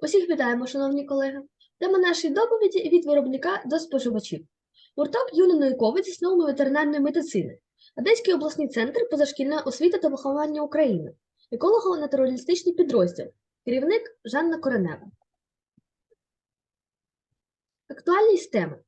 Усіх вітаємо, шановні колеги. Тема нашої доповіді від виробника до споживачів. Гурток Юна Нойковець з основами ветеринарної медицини, Одеський обласний центр позашкільної освіти та виховання України, еколого-натуралістичний підрозділ, керівник Жанна Коренева. Актуальність теми.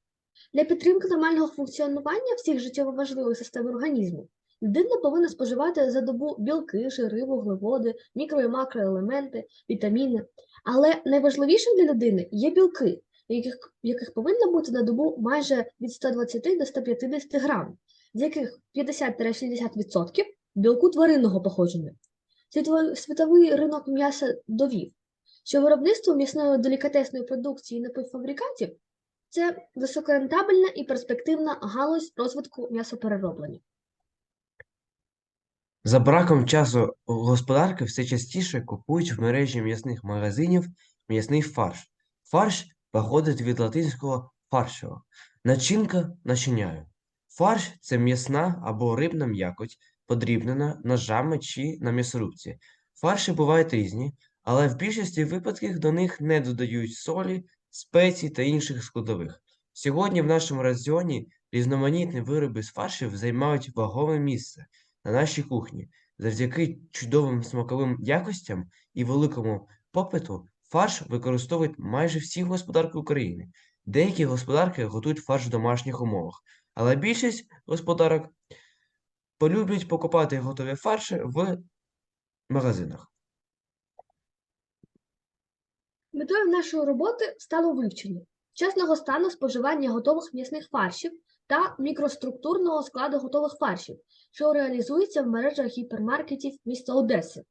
Для підтримки нормального функціонування всіх життєво важливих систем організму людина повинна споживати за добу білки, жири, вуглеводи, мікро і макроелементи, вітаміни. Але найважливішим для людини є білки, яких, яких повинно бути на добу майже від 120 до 150 грам, з яких 50-60% білку тваринного походження. Світовий, ринок м'яса довів, що виробництво м'ясної делікатесної продукції напівфабрикатів це високорентабельна і перспективна галузь розвитку м'ясоперероблення. За браком часу господарки все частіше купують в мережі м'ясних магазинів м'ясний фарш. Фарш походить від латинського фаршево – начинка начиняю. Фарш – це м'ясна або рибна м'якоть, подрібнена ножами чи на м'ясорубці. Фарші бувають різні, але в більшості випадків до них не додають солі, спецій та інших складових. Сьогодні в нашому раціоні різноманітні вироби з фаршів займають вагове місце на нашій кухні. Завдяки чудовим смаковим якостям і великому попиту фарш використовують майже всі господарки України. Деякі господарки готують фарш в домашніх умовах, але більшість господарок полюблять покупати готові фарші в магазинах. Метою нашої роботи стало вивчення чесного стану споживання готових м'ясних фаршів та мікроструктурного складу готових фаршів, що реалізується в мережах гіпермаркетів міста Одеси.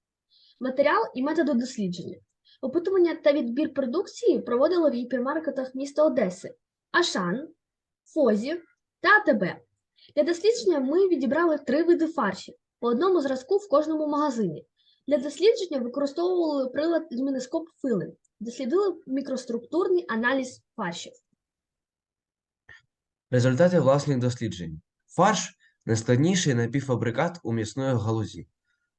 Матеріал і методи дослідження. Опитування та відбір продукції проводили в гіпермаркетах міста Одеси, Ашан, Фозі та АТБ. Для дослідження ми відібрали три види фаршів по одному зразку в кожному магазині. Для дослідження використовували прилад змінескоп Филин, дослідили мікроструктурний аналіз фаршів. Результати власних досліджень. Фарш – найскладніший напівфабрикат у м'ясної галузі.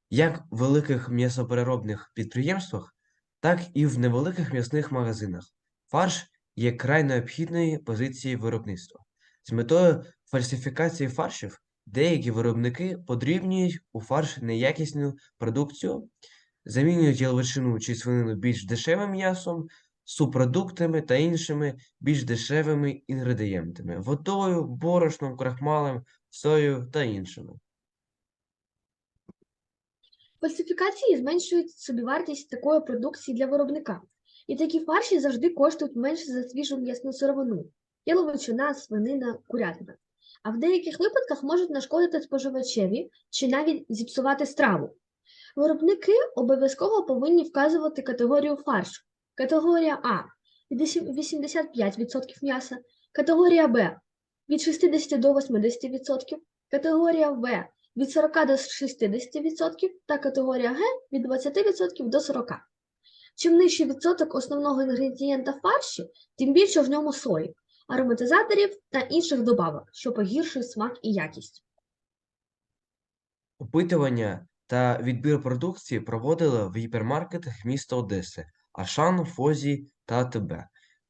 Як в великих м'ясопереробних підприємствах, так і в невеликих м'ясних магазинах. Фарш є край необхідної позиції виробництва. З метою фальсифікації фаршів деякі виробники подрібнюють у фарш неякісну продукцію, замінюють яловичину чи свинину більш дешевим м'ясом, субпродуктами та іншими більш дешевими інгредієнтами – водою, борошном, крахмалем, соєю та іншими. Фальсифікації зменшують собівартість такої продукції для виробника, і такі фарші завжди коштують менше за свіжу м'ясну сировину – яловичина, свинина, курятина. А в деяких випадках можуть нашкодити споживачеві чи навіть зіпсувати страву. Виробники обов'язково повинні вказувати категорію фаршу. Категорія А від 85% м'яса, категорія Б від 60 до 80%, категорія В від 40 до 60% та категорія Г від 20% до 40%. Чим нижчий відсоток основного інгредієнта фарші, тим більше в ньому сої, ароматизаторів та інших добавок, що погіршують смак і якість. Опитування та відбір продукції проводили в гіпермаркетах міста Одеси, Ашан, Фозі та АТБ.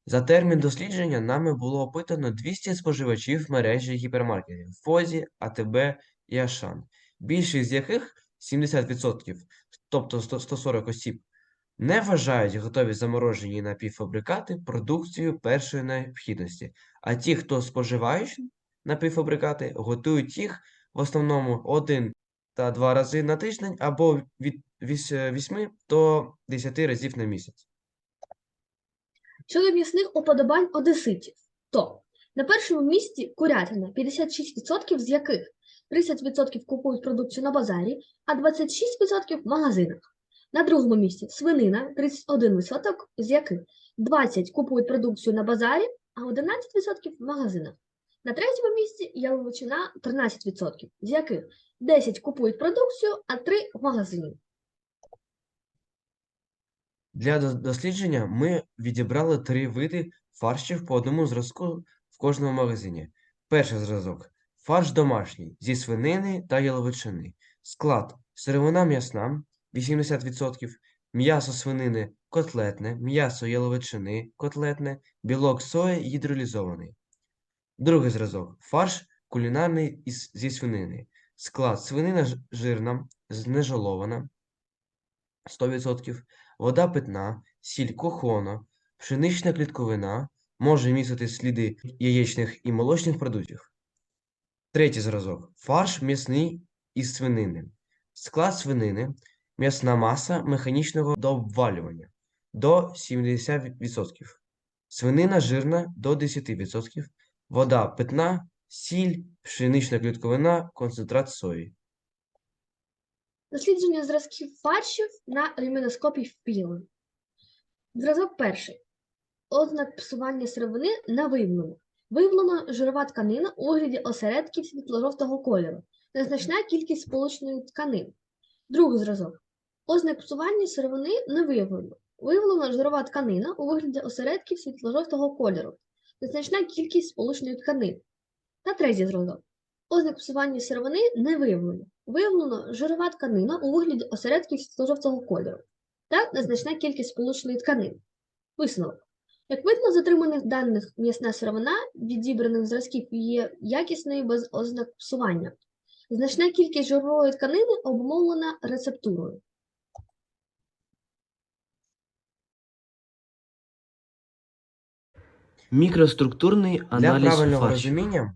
За термін дослідження нами було опитано 200 споживачів мережі гіпермаркетів Фозі, АТБ і Ашан, більшість з яких 70%, тобто 140 осіб, не вважають готові заморожені напівфабрикати продукцією першої необхідності, а ті, хто споживають напівфабрикати, готують їх в основному один та два рази на тиждень або від 8 до 10 разів на місяць. Щодо м'ясних уподобань одеситів, то на першому місці курятина, 56% з яких 30% купують продукцію на базарі, а 26% в магазинах. На другому місці свинина, 31%, з яких 20% купують продукцію на базарі, а 11% в магазинах. На третьому місці яловичина 13%, з яких 10 купують продукцію, а 3 в магазині. Для дослідження ми відібрали три види фаршів по одному зразку в кожному магазині. Перший зразок – фарш домашній зі свинини та яловичини. Склад – сировина м'ясна 80%, м'ясо свинини котлетне, м'ясо яловичини, котлетне, білок сої гідролізований. Другий зразок. Фарш кулінарний із, зі свинини. Склад свинина жирна, знежолована 100%, вода питна, сіль кохона, пшенична клітковина, може містити сліди яєчних і молочних продуктів. Третій зразок. Фарш м'ясний із свинини. Склад свинини, м'ясна маса механічного дообвалювання до 70%. Свинина жирна до 10%. Вода питна, сіль, пшенична клітковина, концентрат сої. Дослідження зразків фаршів на люміноскопі впіли. Зразок перший. Ознак псування сировини на виявлено. Виявлена жирова тканина у вигляді осередків світло-жовтого кольору, незначна кількість сполучної тканини. Другий зразок. Ознак псування сировини не виявлено. Виявлена жирова тканина у вигляді осередків світло-жовтого кольору, незначна кількість сполучної тканини. Та третій зразок. Ознак псування сировини не виявлено. Виявлено жирова тканина у вигляді осередків світло-жовтого кольору та незначна кількість сполучної тканини. Висновок. Як видно з даних, м'ясна сировина відібраних зразків є якісною без ознак псування. Значна кількість жирової тканини обумовлена рецептурою. Мікроструктурний Для аналіз правильного фаршів. розуміння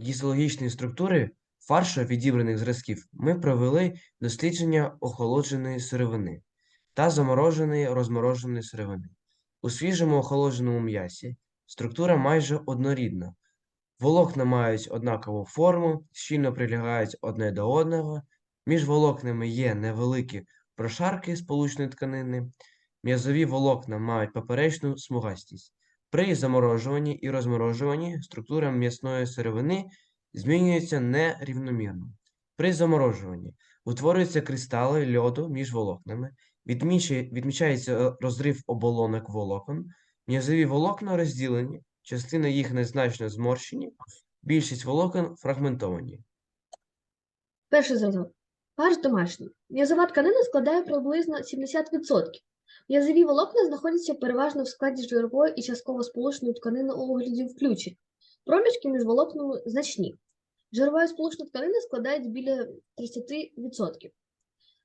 гістологічної структури фаршу відібраних зразків ми провели дослідження охолодженої сировини та замороженої розмороженої сировини. У свіжому охолодженому м'ясі структура майже однорідна. Волокна мають однакову форму, щільно прилягають одне до одного. Між волокнами є невеликі прошарки сполучної тканини. М'язові волокна мають поперечну смугастість. При заморожуванні і розморожуванні структура м'ясної сировини змінюється нерівномірно. При заморожуванні утворюються кристали льоду між волокнами, відмічається е, розрив оболонок волокон, м'язові волокна розділені, частина їх незначно зморщені, більшість волокон фрагментовані. Перший зразок. Фарш домашній. М'язова тканина складає приблизно 70%. М'язові волокна знаходяться переважно в складі жирової і частково сполучної тканини у вигляді включень. Проміжки між волокнами значні. Жирова і сполучна тканина складають біля 30%.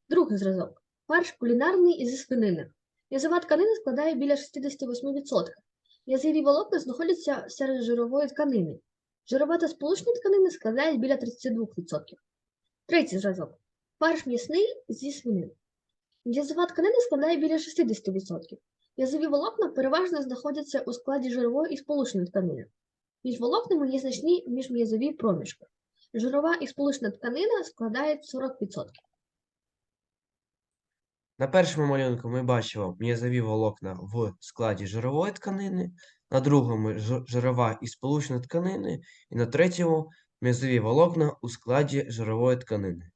Другий зразок. Фарш кулінарний із свинини. М'язова тканина складає біля 68%. М'язові волокна знаходяться серед жирової тканини. Жирова та сполучні тканини складають біля 32%. Третій зразок. Фарш м'ясний зі свинини. М'язова тканина складає біля 60%. М'язові волокна переважно знаходяться у складі жирової і сполучної тканини. Між волокнами є значні міжм'язові проміжки. Жирова і сполучна тканина складають 40%. На першому малюнку ми бачимо м'язові волокна в складі жирової тканини, на другому жирова і сполучна тканини, і на третьому м'язові волокна у складі жирової тканини.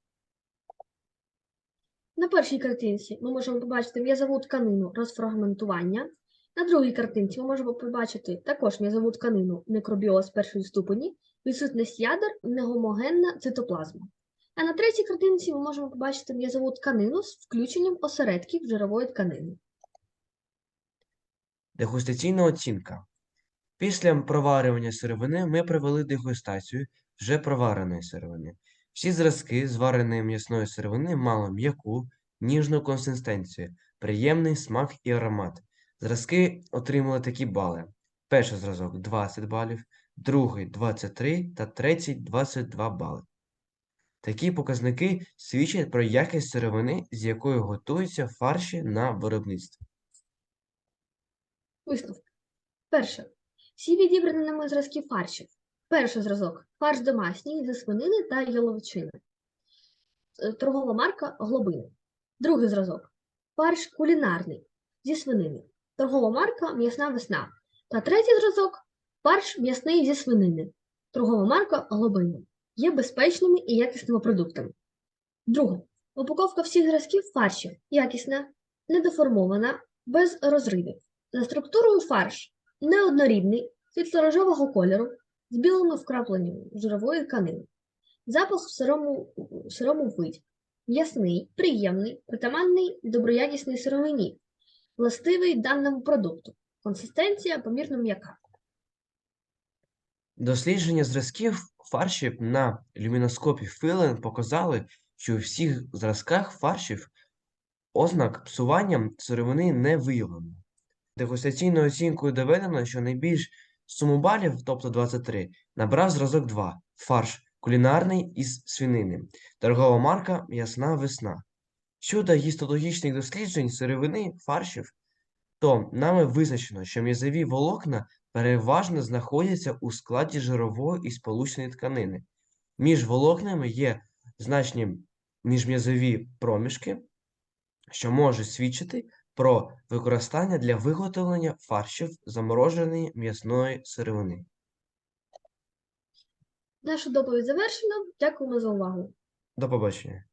На першій картинці ми можемо побачити м'язову тканину розфрагментування. На другій картинці ми можемо побачити також м'язову тканину некробіоз першої ступені, відсутність ядер, негомогенна цитоплазма. А на третій картинці ми можемо побачити м'язову тканину з включенням осередків жирової тканини. Дегустаційна оцінка. Після проварювання сировини ми провели дегустацію вже провареної сировини. Всі зразки звареної м'ясної сировини мали м'яку, ніжну консистенцію, приємний смак і аромат. Зразки отримали такі бали. Перший зразок 20 балів, другий 23 та третій 22 бали. Такі показники свідчать про якість сировини, з якою готуються фарші на виробництві. Висновки. Перше. Всі відібрані нами зразки фаршів. Перший зразок фарш домашній зі свинини та яловичини. Е, Торгова марка Глобини. Другий зразок фарш кулінарний зі свинини. Торгова марка М'ясна весна. Та третій зразок фарш м'ясний зі свинини. Торгова марка Глобини. Є безпечними і якісними продуктами. Друге. Упаковка всіх зразків фаршів якісна, недеформована, без розривів. За структурою фарш неоднорідний, світло-рожевого кольору, з білими вкрапленнями жирової тканини. Запах в сирому, в сирому виді. м'ясний, приємний, притаманний доброякісний сировині, властивий даному продукту. Консистенція помірно м'яка. Дослідження зразків фаршів на люміноскопі Филен показали, що у всіх зразках фаршів ознак псування сировини не виявлено. Дегустаційною оцінкою доведено, що найбільш суму балів, тобто 23, набрав зразок 2 – фарш кулінарний із свинини, торгова марка «М'ясна весна». Щодо гістологічних досліджень сировини фаршів, то нами визначено, що м'язові волокна переважно знаходяться у складі жирової і сполучної тканини. Між волокнами є значні міжм'язові проміжки, що можуть свідчити про використання для виготовлення фаршів замороженої м'ясної сировини. Нашу доповідь завершено. Дякуємо за увагу. До побачення.